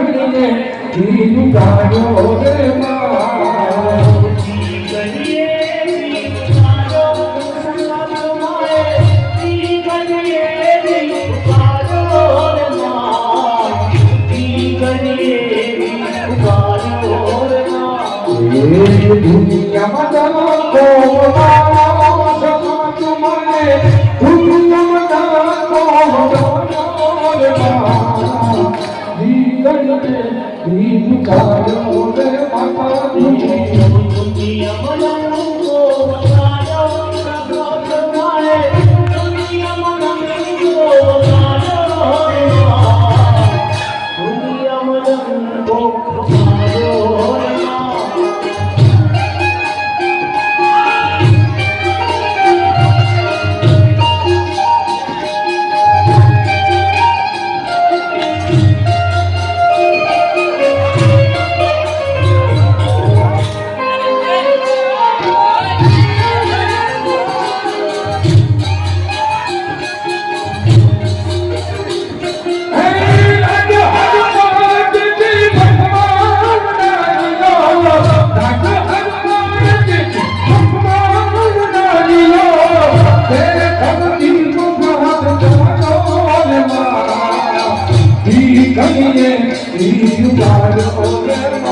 ગણીને જીવી કાઢો રે আদম ভোগ If you gotta go